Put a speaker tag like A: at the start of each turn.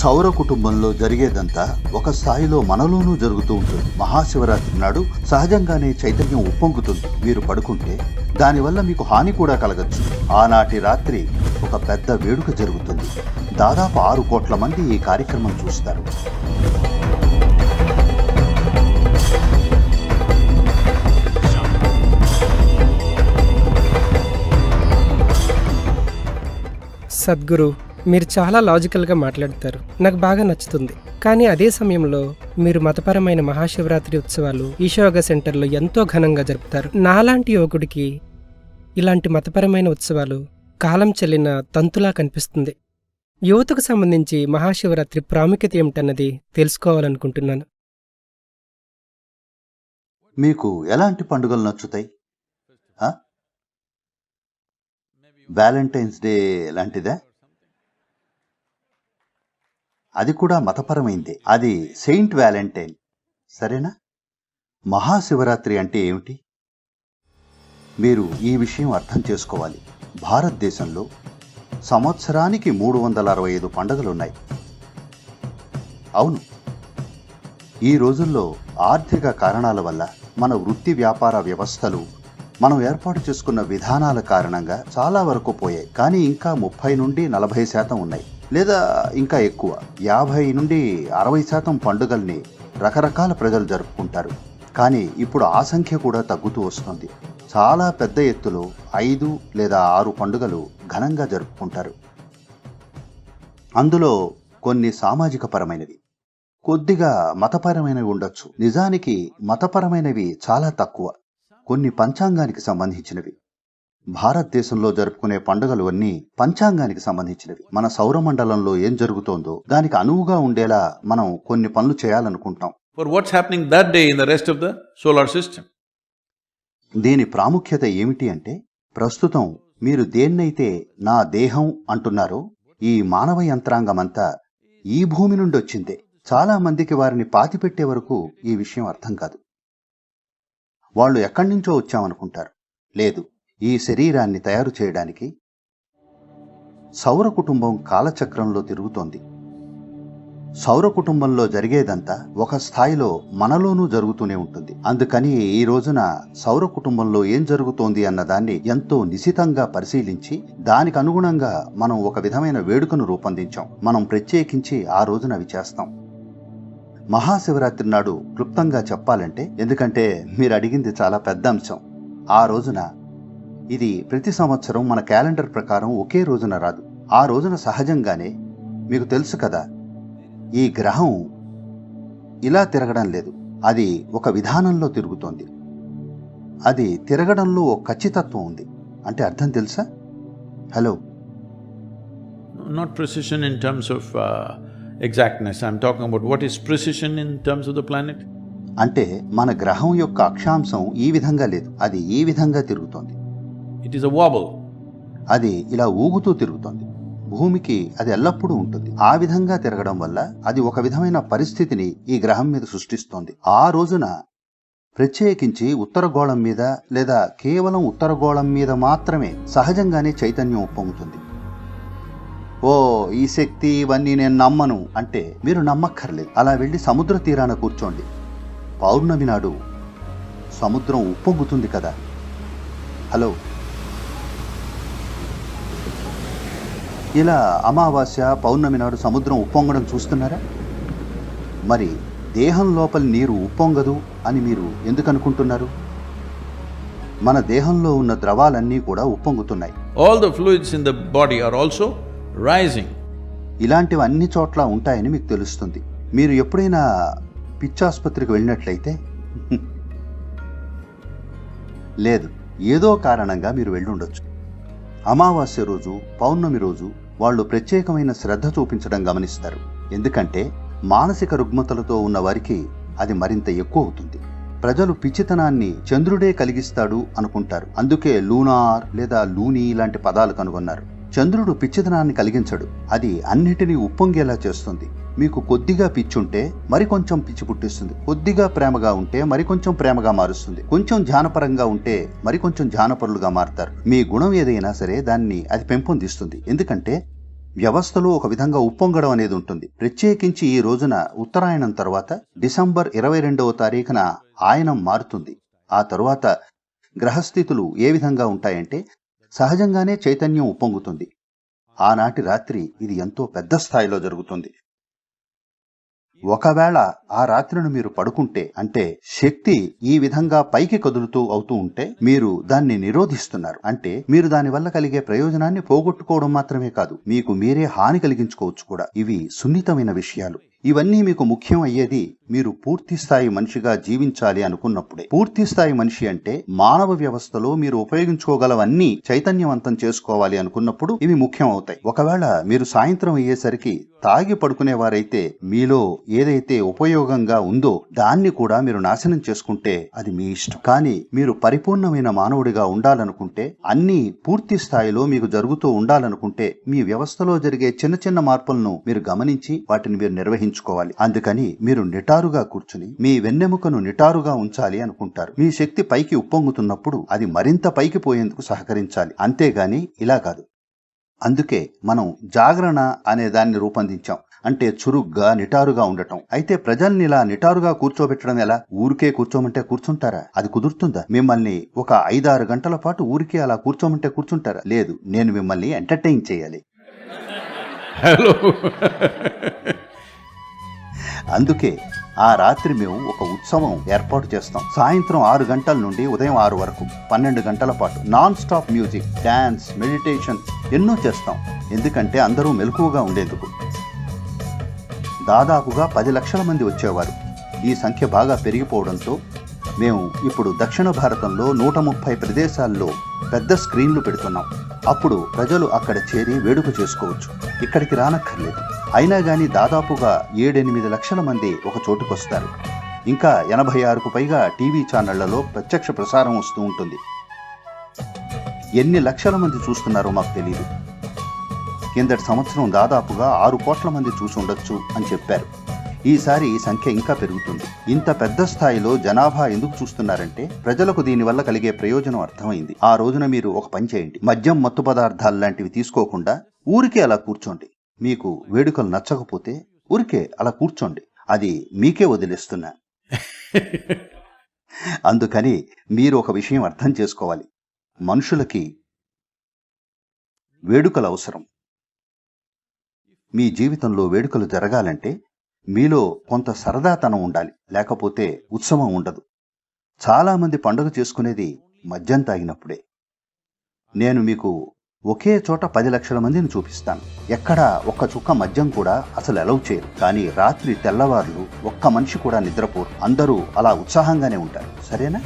A: సౌర కుటుంబంలో జరిగేదంతా ఒక స్థాయిలో మనలోనూ జరుగుతూ ఉంటుంది. మహాశివరాత్రి నాడు సహజంగానే చైతన్యం ఉప్పొంగుతుంది. మీరు పడుకుంటే దానివల్ల మీకు హాని కూడా కలగచ్చు. ఆనాటి రాత్రి ఒక పెద్ద వేడుక జరుగుతుంది. దాదాపు ఆరు కోట్ల మంది ఈ కార్యక్రమం చూస్తారు.
B: సద్గురు మీరు చాలా లాజికల్గా మాట్లాడతారు. నాకు బాగా నచ్చుతుంది. కానీ అదే సమయంలో మీరు మతపరమైన మహాశివరాత్రి ఉత్సవాలు ఈశోగ సెంటర్లో ఎంతో ఘనంగా జరుపుతారు. నాలాంటి యువకుడికి ఇలాంటి మతపరమైన ఉత్సవాలు కాలం చెల్లిన తంతులా కనిపిస్తుంది. యువతకు సంబంధించి మహాశివరాత్రి ప్రాముఖ్యత ఏమిటన్నది తెలుసుకోవాలనుకుంటున్నాను.
A: మీకు ఎలాంటి పండుగలు నచ్చుతాయి? వ్యాలంటైన్స్ డే లాంటిదా? అది కూడా మతపరమైందే. అది సెయింట్ వ్యాలంటైన్. సరేనా? మహాశివరాత్రి అంటే ఏమిటి? మీరు ఈ విషయం అర్థం చేసుకోవాలి. భారతదేశంలో సంవత్సరానికి మూడు వందల అరవై ఐదు పండుగలున్నాయి. అవును. ఈ రోజుల్లో ఆర్థిక కారణాల వల్ల మన వృత్తి వ్యాపార వ్యవస్థలు మనం ఏర్పాటు చేసుకున్న విధానాల కారణంగా చాలా వరకు పోయాయి. కానీ ఇంకా ముప్పై నుండి నలభై శాతం ఉన్నాయి. లేదా ఇంకా ఎక్కువ. యాభై నుండి అరవై శాతం పండుగల్ని రకరకాల ప్రజలు జరుపుకుంటారు. కానీ ఇప్పుడు ఆ సంఖ్య కూడా తగ్గుతూ వస్తుంది. చాలా పెద్ద ఎత్తులో ఐదు లేదా ఆరు పండుగలు ఘనంగా జరుపుకుంటారు. అందులో కొన్ని సామాజిక పరమైనవి కొద్దిగా మతపరమైనవి ఉండొచ్చు. నిజానికి మతపరమైనవి చాలా తక్కువ. కొన్ని పంచాంగానికి సంబంధించినవి. భారతదేశంలో జరుపుకునే పండుగలు అన్నీ పంచాంగానికి సంబంధించినవి. మన సౌరమండలంలో ఏం జరుగుతోందో దానికి అనువుగా ఉండేలా మనం కొన్ని పనులు చేయాలనుకుంటాం
C: for what's happening that day in the rest of the solar system.
A: దీని ప్రాముఖ్యత ఏమిటి అంటే ప్రస్తుతం మీరు దేన్నైతే నా దేహం అంటున్నారో ఈ మానవ యంత్రాంగమంతా ఈ భూమి నుండి వచ్చిందే. చాలా మందికి వారిని పాతిపెట్టే వరకు ఈ విషయం అర్థం కాదు. వాళ్ళు ఎక్కడి నుంచో వచ్చామనుకుంటారు. లేదు ఈ శరీరాన్ని తయారు చేయడానికి సౌర కుటుంబం కాలచక్రంలో తిరుగుతోంది. సౌర కుటుంబంలో జరిగేదంతా ఒక స్థాయిలో మనలోనూ జరుగుతూనే ఉంటుంది. అందుకని ఈ రోజున సౌర కుటుంబంలో ఏం జరుగుతోంది అన్నదాన్ని ఎంతో నిశితంగా పరిశీలించి దానికి అనుగుణంగా మనం ఒక విధమైన వేడుకను రూపొందించాం. మనం ప్రత్యేకించి ఆ రోజున అవి చేస్తాం. మహాశివరాత్రి నాడు క్లుప్తంగా చెప్పాలంటే ఎందుకంటే మీరు అడిగింది చాలా పెద్ద అంశం. ఆ రోజున ఇది ప్రతి సంవత్సరం మన క్యాలెండర్ ప్రకారం ఒకే రోజున రాదు. ఆ రోజున సహజంగానే మీకు తెలుసు కదా ఈ గ్రహం ఇలా తిరగడం లేదు. అది ఒక విధానంలో తిరుగుతోంది. అది తిరగడంలో ఒక ఖచ్చితత్వం ఉంది. అంటే అర్థం తెలుసా? Hello.
C: Precision in terms of uh, exactness, I'm talking about what is precision in terms of the planet.
A: అంటే మన గ్రహం యొక్క అక్షాంశం ఈ విధంగా లేదు. అది ఈ విధంగా తిరుగుతోంది.
C: ఇట్ ఈస్ అ వాబుల్
A: అది ఇలా ఊగుతూ తిరుగుతోంది. భూమికి అది ఎల్లప్పుడూ ఉంటుంది. ఆ విధంగా తిరగడం వల్ల అది ఒక విధమైన పరిస్థితిని ఈ గ్రహం మీద సృష్టిస్తోంది. ఆ రోజున ప్రత్యేకించి ఉత్తరగోళం మీద లేదా కేవలం ఉత్తరగోళం మీద మాత్రమే సహజంగానే చైతన్యం ఉప్పొంగుతుంది. ఓ ఈ శక్తి ఇవన్నీ నేను నమ్మను అంటే మీరు నమ్మక్కర్లేదు. అలా వెళ్ళి సముద్ర తీరాన కూర్చోండి. పౌర్ణమి నాడు సముద్రం ఉప్పొంగుతుంది కదా. హలో. ఇలా అమావాస్య పౌర్ణమి నాడు సముద్రం ఉప్పొంగడం చూస్తున్నారా? మరి దేహం లోపలి నీరు ఉప్పొంగదు అని మీరు ఎందుకు అనుకుంటున్నారు మన దేహంలో ఉన్న ద్రవాలన్నీ కూడా ఉప్పొంగుతున్నాయి.
C: All the fluids in the body are also rising.
A: ఇలాంటివి అన్ని చోట్ల ఉంటాయని మీకు తెలుస్తుంది. మీరు ఎప్పుడైనా పిచ్చాసుపత్రికి వెళ్ళినట్లయితే? లేదు. ఏదో కారణంగా మీరు వెళ్ళుండొచ్చు. అమావాస్య రోజు పౌర్ణమి రోజు వాళ్ళు ప్రత్యేకమైన శ్రద్ధ చూపించడం గమనిస్తారు. ఎందుకంటే మానసిక రుగ్మతలతో ఉన్న వారికి అది మరింత ఎక్కువ అవుతుంది. ప్రజలు పిచ్చితనాన్ని చంద్రుడే కలిగిస్తాడు అనుకుంటారు. అందుకే లూనార్ లేదా లూనీ లాంటి పదాలు కనుగొన్నారు. చంద్రుడు పిచ్చితనాన్ని కలిగించడు. అది అన్నిటినీ ఉప్పొంగేలా చేస్తుంది. మీకు కొద్దిగా పిచ్చుంటే మరికొంచెం పిచ్చి పుట్టిస్తుంది. కొద్దిగా ప్రేమగా ఉంటే మరికొంచెం ప్రేమగా మారుస్తుంది. కొంచెం ధ్యానపరంగా ఉంటే మరికొంచెం ధ్యానపరులుగా మారుతారు. మీ గుణం ఏదైనా సరే దాన్ని అది పెంపొందిస్తుంది. ఎందుకంటే వ్యవస్థలో ఒక విధంగా ఉప్పొంగడం అనేది ఉంటుంది. ప్రత్యేకించి ఈ రోజున ఉత్తరాయణం తర్వాత డిసెంబర్ ఇరవై రెండవ తారీఖున ఆయనం మారుతుంది. ఆ తరువాత గ్రహస్థితులు ఏ విధంగా ఉంటాయంటే సహజంగానే చైతన్యం ఉప్పొంగుతుంది. ఆనాటి రాత్రి ఇది ఎంతో పెద్ద స్థాయిలో జరుగుతుంది. ఒకవేళ ఆ రాత్రిను మీరు పడుకుంటే అంటే శక్తి ఈ విధంగా పైకి కదులుతూ అవుతూ ఉంటే మీరు దాన్ని నిరోధిస్తున్నారు. అంటే మీరు దాని వల్ల కలిగే ప్రయోజనాన్ని పోగొట్టుకోవడం మాత్రమే కాదు మీకు మీరే హాని కలిగించుకోవచ్చు కూడా. ఇవి సున్నితమైన విషయాలు. ఇవన్నీ మీకు ముఖ్యం అయ్యేది మీరు పూర్తి స్థాయి మనిషిగా జీవించాలి అనుకున్నప్పుడే. పూర్తి స్థాయి మనిషి అంటే మానవ వ్యవస్థలో మీరు ఉపయోగించుకోగలవన్నీ చైతన్యవంతం చేసుకోవాలి అనుకున్నప్పుడు ఇవి ముఖ్యం అవుతాయి. ఒకవేళ మీరు సాయంత్రం అయ్యేసరికి తాగి పడుకునేవారైతే మీలో ఏదైతే ఉపయోగంగా ఉందో దాన్ని కూడా మీరు నాశనం చేసుకుంటే అది మీ ఇష్టం. కానీ మీరు పరిపూర్ణమైన మానవుడిగా ఉండాలనుకుంటే అన్ని పూర్తి స్థాయిలో మీకు జరుగుతూ ఉండాలనుకుంటే మీ వ్యవస్థలో జరిగే చిన్న చిన్న మార్పులను మీరు గమనించి వాటిని మీరు నిర్వహించుకోవాలి అందుకని మీరు నిటారుగా కూర్చుని మీ వెన్నెముకను నిటారుగా ఉంచాలి అనుకుంటారు. మీ శక్తి పైకి ఉప్పొంగుతున్నప్పుడు అది మరింత పైకి పోయేందుకు సహకరించాలి. అంతేగాని ఇలా కాదు. అందుకే మనం జాగరణ అనే దాన్ని రూపొందించాం. అంటే చురుగ్గా నిటారుగా ఉండటం. అయితే ప్రజల్ని ఇలా నిటారుగా కూర్చోబెట్టడం ఎలా? ఊరికే కూర్చోమంటే కూర్చుంటారా? అది కుదురుతుందా? మిమ్మల్ని ఒక ఐదారు గంటల పాటు ఊరికే అలా కూర్చోమంటే కూర్చుంటారా? లేదు నేను మిమ్మల్ని ఎంటర్టైన్ చేయాలి.
C: హలో.
A: అందుకే ఆ రాత్రి మేము ఒక ఉత్సవం ఏర్పాటు చేస్తాం. సాయంత్రం ఆరు గంటల నుండి ఉదయం ఆరు వరకు పన్నెండు గంటల పాటు non stop music dance meditation ఎన్నో చేస్తాం. ఎందుకంటే అందరూ మెలకువగా ఉండేందుకు. దాదాపుగా పది లక్షల మంది వచ్చేవారు. ఈ సంఖ్య బాగా పెరిగిపోవడంతో మేము ఇప్పుడు దక్షిణ భారతంలో నూట ముప్పై ప్రదేశాల్లో పెద్ద స్క్రీన్లు పెడుతున్నాం. అప్పుడు ప్రజలు అక్కడ చేరి వేడుక చేసుకోవచ్చు. ఇక్కడికి రానక్కర్లేదు. అయినా గాని దాదాపుగా ఏడెనిమిది లక్షల మంది ఒక చోటుకొస్తారు. ఇంకా ఎనభై ఆరుకు పైగా టీవీ ఛానళ్ళలో ప్రత్యక్ష ప్రసారం వస్తూ ఉంటుంది. ఎన్ని లక్షల మంది చూస్తున్నారో మాకు తెలియదు కిందటి సంవత్సరం దాదాపుగా ఆరు కోట్ల మంది చూసి ఉండొచ్చు అని చెప్పారు. ఈసారి ఈ సంఖ్య ఇంకా పెరుగుతుంది. ఇంత పెద్ద స్థాయిలో జనాభా ఎందుకు చూస్తున్నారంటే ప్రజలకు దీనివల్ల కలిగే ప్రయోజనం అర్థమైంది. ఆ రోజున మీరు ఒక పని చేయండి. మద్యం మత్తు పదార్థాలు లాంటివి తీసుకోకుండా ఊరికే అలా కూర్చోండి. మీకు వేడుకలు నచ్చకపోతే ఊరికే అలా కూర్చోండి. అది మీకే వదిలేస్తున్నా. అందుకని మీరు ఒక విషయం అర్థం చేసుకోవాలి. మనుషులకి వేడుకలు అవసరం. మీ జీవితంలో వేడుకలు జరగాలంటే మీలో కొంత సరదాతనం ఉండాలి. లేకపోతే ఉత్సవం ఉండదు. చాలామంది పండుగ చేసుకునేది మద్యం తాగినప్పుడే. నేను మీకు ఒకే చోట పది లక్షల మందిని చూపిస్తాను. ఎక్కడ ఒక్క చుక్క మద్యం కూడా అసలు అలౌ చేయరు. కానీ రాత్రి తెల్లవార్లు ఒక్క మనిషి కూడా నిద్రపోరు. అందరూ అలా ఉత్సాహంగానే ఉంటారు. సరేనా?